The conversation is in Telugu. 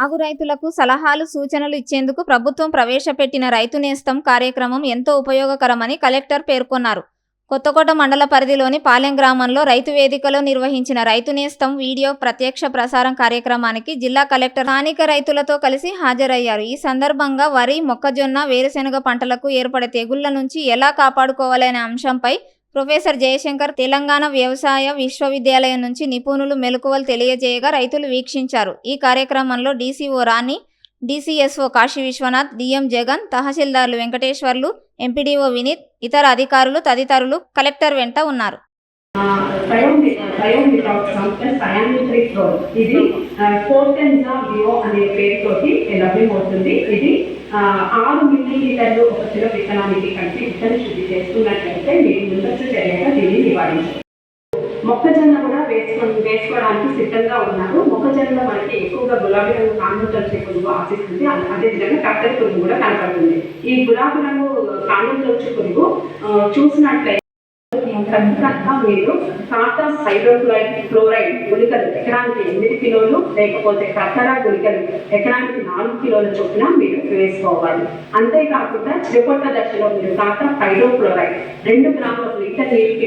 సాగు రైతులకు సలహాలు సూచనలు ఇచ్చేందుకు ప్రభుత్వం ప్రవేశపెట్టిన రైతు నేస్తం కార్యక్రమం ఎంతో ఉపయోగకరమని కలెక్టర్ పేర్కొన్నారు. కొత్తకోట మండల పరిధిలోని పాలెం గ్రామంలో రైతు వేదికలో నిర్వహించిన రైతు నేస్తం వీడియో ప్రత్యక్ష ప్రసారం కార్యక్రమానికి జిల్లా కలెక్టర్ స్థానిక రైతులతో కలిసి హాజరయ్యారు. ఈ సందర్భంగా వరి మొక్కజొన్న వేరుశెనగ పంటలకు ఏర్పడే తెగుళ్ళ నుంచి ఎలా కాపాడుకోవాలనే అంశంపై ప్రొఫెసర్ జయశంకర్ తెలంగాణ వ్యవసాయ విశ్వవిద్యాలయం నుంచి నిపుణులు మెలకువలు తెలియజేయగా రైతులు వీక్షించారు. ఈ కార్యక్రమంలో DCO Rani DCSO Kashi Viswanath DM Jagan తహసీల్దార్లు Venkateswarlu MPDO Vineet ఇతర అధికారులు తదితరులు కలెక్టర్ వెంట ఉన్నారు. సయోన్ సయోన్ సంస్థ ఇది ఫోర్టెన్జా బియో అనే పేరుతోటి లభ్యమవుతుంది. ఇది ఆరు మిల్లీ లీటర్లు ఒక కిలో విత్తనానికి కంటే విత్తన శుద్ధి చేస్తున్నట్లయితే మీరు ముందస్తు చర్యగా దీన్ని నివారించారు మొక్కజొన్న కూడా వేసుకొని వేసుకోవడానికి సిద్ధంగా ఉన్నారు. మొక్కజొన్నలో మనకి ఎక్కువగా గులాబీ రంగు కాండం తొలిచే పురుగు ఆశిస్తుంది. అదేవిధంగా కట్టెల పురుగు కూడా కనపడుతుంది. ఈ గులాబీ రంగు కాండం తొలిచే పురుగు చూసినట్లయితే ఖచ్చితంగా మీరు కాటన్ హైడ్రోక్లోరైడ్ క్లోరైడ్ గుళికలు ఎకరానికి ఎనిమిది కిలోలు లేకపోతే కత్తరా గుళికలు ఎకరానికి నాలుగు కిలోల చొప్పున మీరు వేసుకోవాలి. అంతేకాకుండా చిరుపొట్ట దశలో మీరు కాటన్ హైడ్రోక్లోరైడ్ రెండు గ్రాముల లీటర్ నీటికి